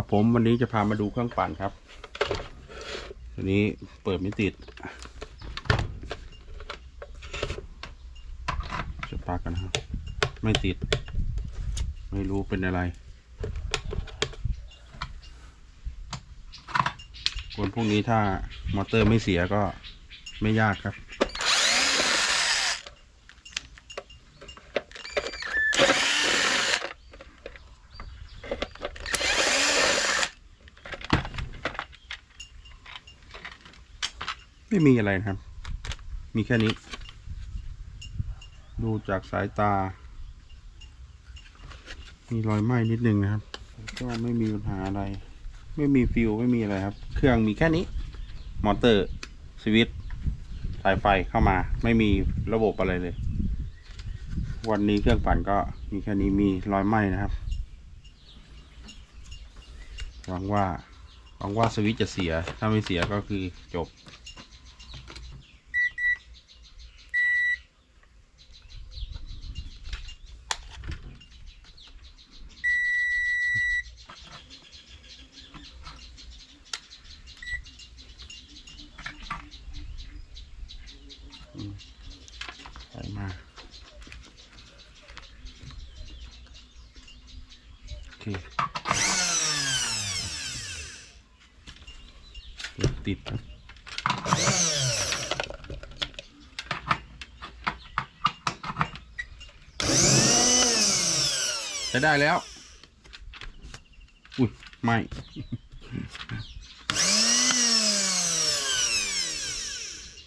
ครับผมวันนี้จะพามาดูเครื่องปั่นครับตัวนี้เปิดไม่ติดจะปากกันะครับไม่ติด ไม่รู้เป็นอะไรคนพวกนี้ถ้ามอเตอร์ไม่เสียก็ไม่ยากครับ ไม่มีอะไรนะครับ มีแค่นี้ ดูจากสายตา มีรอยไหม้นิดนึงนะครับ ก็ไม่มีปัญหาอะไร ไม่มีฟิวไม่มีอะไรครับ เครื่องมีแค่นี้ มอเตอร์สวิตช์สายไฟเข้ามา ไม่มีระบบอะไรเลย วันนี้เครื่องปั่นก็มีแค่นี้มีรอยไหม้นะครับหวังว่าหวังว่าสวิตช์จะเสีย ถ้าไม่เสียก็คือจบ ใส่มา โอเคเก็บ ติดครับใช้ได้แล้ว อุ้ย ไม่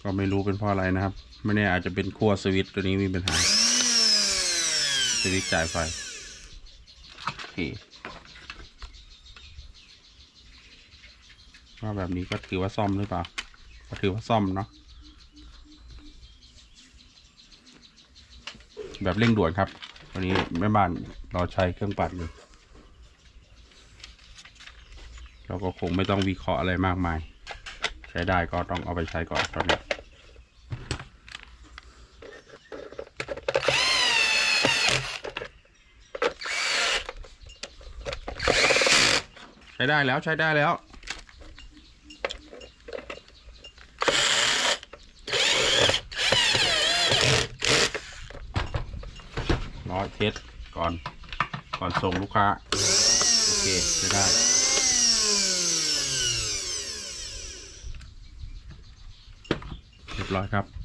ก็ไม่รู้เป็นเพราะอะไรนะครับ ไม่แน่อาจจะเป็นขั้วสวิตช์ตัวนี้มีปัญหา สวิตช์จ่ายไฟโอเค ว่าแบบนี้ก็ถือว่าซ่อมหรือเปล่า ก็ถือว่าซ่อมเนาะ แบบเร่งด่วนครับ วันนี้แม่บ้านเราใช้เครื่องปั่นอยู่ เราก็คงไม่ต้องวิเคราะห์อะไรมากมาย ใช้ได้ก็ต้องเอาไปใช้ก่อนตอนนี้ใช้ได้แล้วใช้ได้แล้ว อยเทสก่อน ก่อนส่งลูกค้า โอเคจะได้ เรียบร้อยครับ